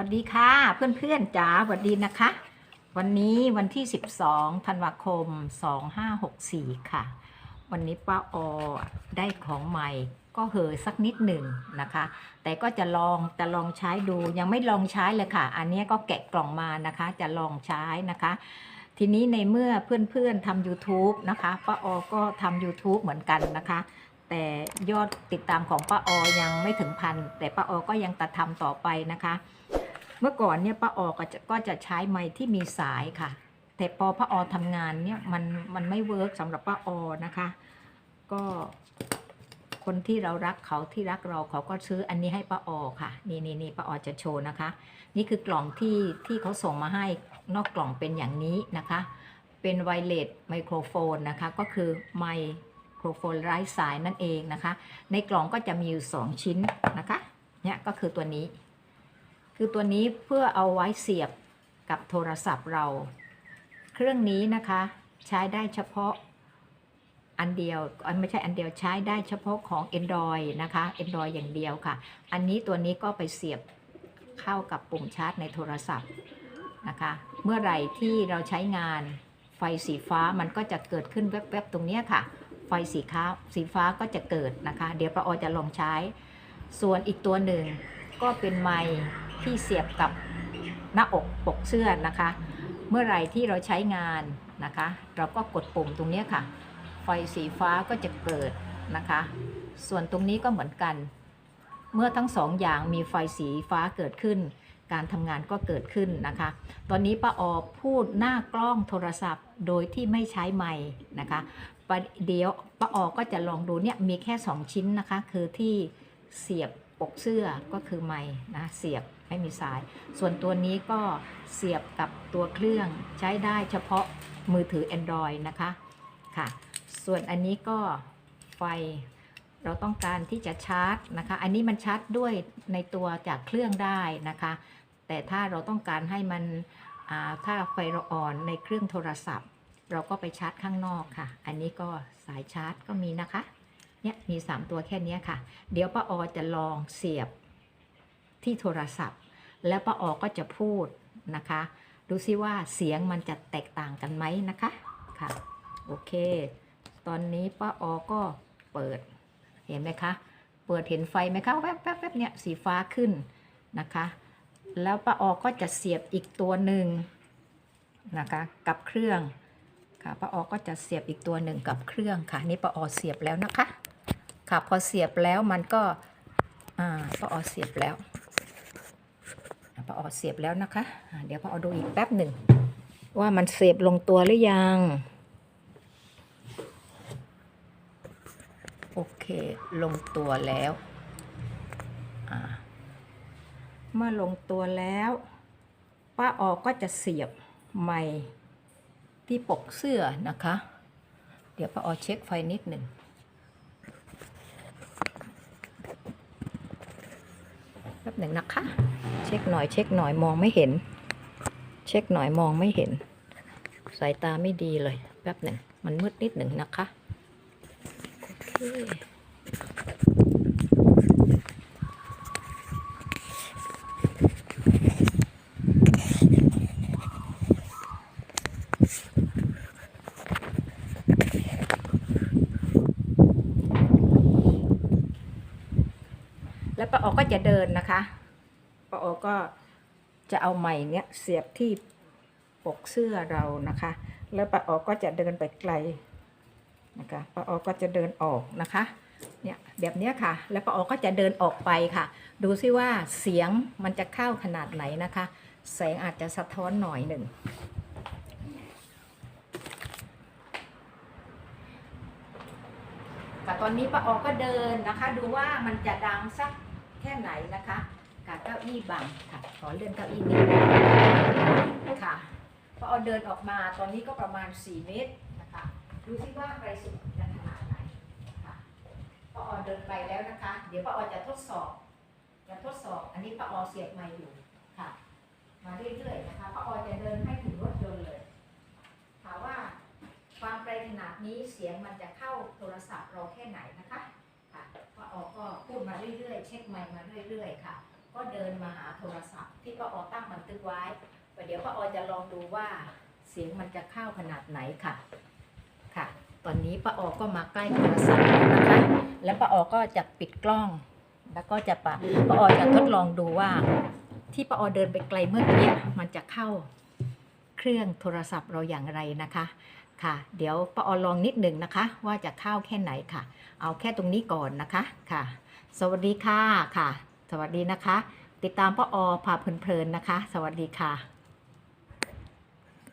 วัสดีค่ะเพื่อนๆจ๋าสวัสดีนะคะ วันนี้วันที่ 12ธันวาคม 2564 ค่ะ วันนี้ป้าออได้ของใหม่ก็เหอสักนิดหนึ่งนะคะ แต่ก็จะลองจะลองใช้ดูยังไม่ลองใช้เลยค่ะ อันนี้ก็แกะกล่องมานะคะ จะลองใช้นะคะ ทีนี้ในเมื่อเพื่อนๆทำ YouTube นะคะป้าออก็ทำ YouTube เหมือนกันนะคะแต่ยอดติดตามของป้าออยังไม่ถึงพัน แต่ป้าออก็ยังตัดทำต่อไปนะคะ เมื่อก่อนเนี่ยป้าออก็จะก็จะใช้ไม้ที่มีสายค่ะ แต่พอป้าออทำงานเนี่ยมันมันไม่เวิร์กสำหรับป้าออนะคะ ก็คนที่เรารักเขาที่รักเราเขาก็ซื้ออันนี้ให้ป้าออค่ะ นี่นี่นี่ป้าออจะโชว์นะคะ นี่คือกล่องที่ที่เขาส่งมาให้นอกกล่องเป็นอย่างนี้นะคะ เป็นไวเลสไมโครโฟนนะคะ ก็คือไมโครโฟนไร้สายนั่นเองนะคะ ในกล่องก็จะมีอยู่ 2 ชิ้นนะคะ เนี่ยก็คือตัวนี้ คือตัวนี้เพื่อเอาไว้เสียบกับโทรศัพท์เรา เครื่องนี้นะคะใช้ได้เฉพาะอันเดียวอันไม่ใช่อันเดียวใช้ได้เฉพาะของ Android นะคะ Android อย่างเดียวค่ะ อันนี้ตัวนี้ก็ไปเสียบเข้ากับปุ่มชาร์จในโทรศัพท์นะคะ เมื่อไหร่ที่เราใช้งานไฟสีฟ้ามันก็จะเกิดขึ้นแวบๆตรงนี้ค่ะ ไฟสีฟ้าสีฟ้าก็จะเกิดนะคะ เดี๋ยวประออจะลองใช้ ส่วนอีกตัวหนึ่งก็เป็นไมค์ ที่เสียบกับหน้าอกปกเสื้อนะคะ เมื่อไรที่เราใช้งานนะคะ เราก็กดปุ่มตรงนี้ค่ะ ไฟสีฟ้าก็จะเกิดนะคะ ส่วนตรงนี้ก็เหมือนกัน เมื่อทั้งสองอย่างมีไฟสีฟ้าเกิดขึ้น การทำงานก็เกิดขึ้นนะคะ ตอนนี้ป้าออพูดหน้ากล้องโทรศัพท์ โดยที่ไม่ใช้ไมค์นะคะประเดี๋ยวป้าออก็จะลองดูเนี่ยมีแค่ 2 ชิ้นนะคะ คือที่เสียบ ปกเสื้อก็คือไมค์นะเสียบไม่มีสาย ส่วนตัวนี้ก็เสียบกับตัวเครื่องใช้ได้เฉพาะมือถือ Android นะคะค่ะ ส่วนอันนี้ก็ไฟเราต้องการที่จะชาร์จนะคะ อันนี้มันชาร์จด้วยในตัวจากเครื่องได้นะคะ แต่ถ้าเราต้องการให้มันถ้าไฟเราอ่อนในเครื่องโทรศัพท์ เราก็ไปชาร์จข้างนอกค่ะ อันนี้ก็สายชาร์จก็มีนะคะ เนี่ยมี 3 ตัวแค่นี้ค่ะ เดี๋ยวป้าออจะลองเสียบที่โทรศัพท์ แล้วป้าออก็จะพูดนะคะ ดูซิว่าเสียงมันจะแตกต่างกันไหมนะคะค่ะโอเค ตอนนี้ป้าออก็เปิดเห็นไหมคะ เปิดเห็นไฟไหมคะแวบแวบแวบเนี่ยสีฟ้าขึ้นนะคะ แล้วป้าออก็จะเสียบอีกตัวหนึ่งนะคะกับเครื่องค่ะป้าออก็จะเสียบอีกตัวหนึ่งกับเครื่องค่ะนี่ป้าออเสียบแล้วนะคะ ค่ะพอเสียบแล้วมันก็อ่าป้าออเสียบแล้วป้าออเสียบแล้วนะคะเดี๋ยวป้าออดูอีกแป๊บหนึ่งว่ามันเสียบลงตัวหรือยังโอเคลงตัวแล้วเมื่อลงตัวแล้วป้าออก็จะเสียบไม้ที่ปกเสื้อนะคะ เดี๋ยวป้าออเช็คไฟนิดหนึ่ง ป๊บหนึ่งนะคะ เช็คหน่อยเช็คหน่อยมองไม่เห็น เช็คหน่อยมองไม่เห็น สายตาไม่ดีเลย แป๊บหนึ่งมันมืดนิดหนึ่งนะคะโอเค ป้าออกก็จะเดินนะคะป้าออกก็จะเอาไม้เนี้ยเสียบที่ปกเสื้อเรานะคะ แล้วป้าออกก็จะเดินไปไกลนะคะป้าออกก็จะเดินออกนะคะเนี่ยแบบเนี้ยค่ะ แล้วป้าออกก็จะเดินออกไปค่ะ ดูซิว่าเสียงมันจะเข้าขนาดไหนนะคะ แสงอาจจะสะท้อนหน่อยหนึ่งค่ะตอนนี้ป้าออกก็เดินนะคะ ดูว่ามันจะดังสัก ค่ไหนนะคะค่ะเก้าอี้บังค่ะ ขอเลื่อนเก้าอี้นิดนึงค่ะป้าออเดินออกมาตอนนี้ก็ประมาณ 4 เมตรนะคะดูซิว่าไกลสุดจะขนาดไหนค่ะป้าออเดินไปแล้วนะคะ เดี๋ยวป้าออจะทดสอบจะทดสอบ อันนี้ป้าออเสียบไม้อยู่ค่ะ มาเรื่อยๆนะคะป้าออจะเดินให้ถึงรถยนต์เลยถามว่าความไกลขนาดนี้เสียงมันจะเข้าโทรศัพท์เราแค่ไหนนะคะ ป้าออก็พูดมาเรื่อยๆ เช็คไมค์มาเรื่อยๆค่ะ ก็เดินมาหาโทรศัพท์ ที่ป้าออตั้งบันทึกไว้ประเดี๋ยวป้าออจะลองดูว่าเสียงมันจะเข้าขนาดไหนค่ะ ค่ะ ตอนนี้ป้าออก็มาใกล้โทรศัพท์นะคะ แล้วป้าออก็จะปิดกล้อง แล้วก็จะปะป้าออจะทดลองดูว่า ที่ป้าออเดินไปไกลเมื่อกี้มันจะเข้าเครื่องโทรศัพท์เราอย่างไรนะคะ ค่ะ เดี๋ยวป้าออลองนิดหนึ่งนะคะ ว่าจะเข้าแค่ไหนค่ะ เอาแค่ตรงนี้ก่อนนะคะค่ะ สวัสดีค่ะค่ะ สวัสดีนะคะ ติดตามป้าออพาเพลินๆนะคะ สวัสดีค่ะ